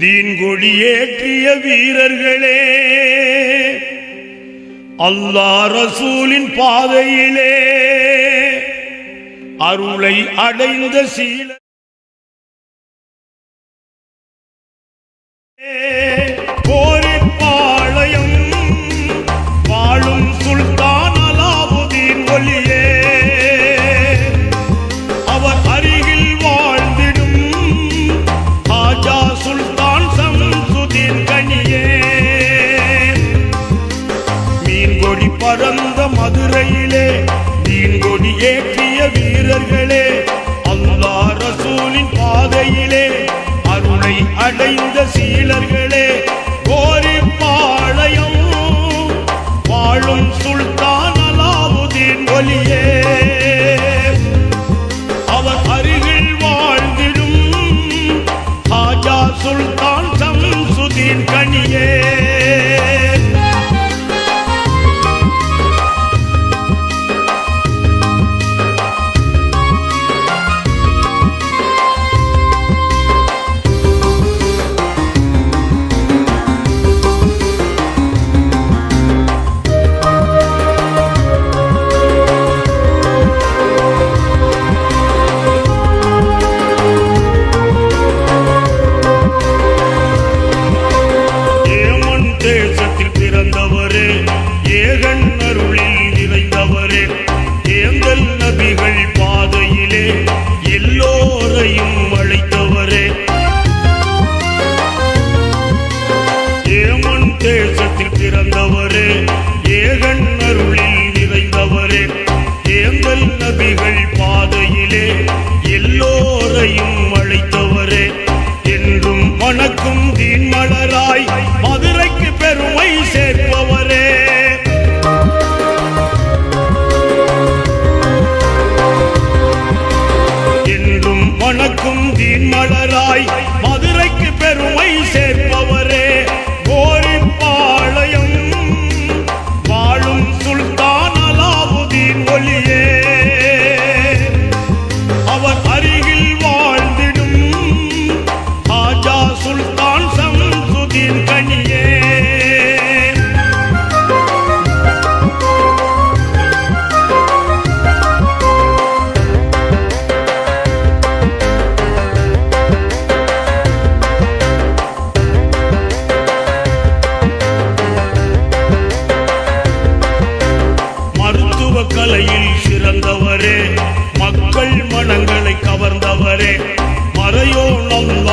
தீன்கொடியேற்றிய வீரர்களே அல்லா ரசூலின் பாதையிலே அருளை அடைந்த சீல வீரர்களே மீன்கொடி ஏற்றிய வீரர்களே அல்லா ரசூலின் பாதையிலே அருணை அடைந்த சீலர்களே கோரி பாளையம் வாழும் சுல்தான் அலாவுதீன் ஒலியே. பிறந்தவரே ஏகன் அருளில் நிறைந்தவரே ஏந்தல் நபிகள் பா மருத்துவ சிறந்தவரே. மக்கள் மனங்களை கவர்ந்தவரே. மறையோ நம்பா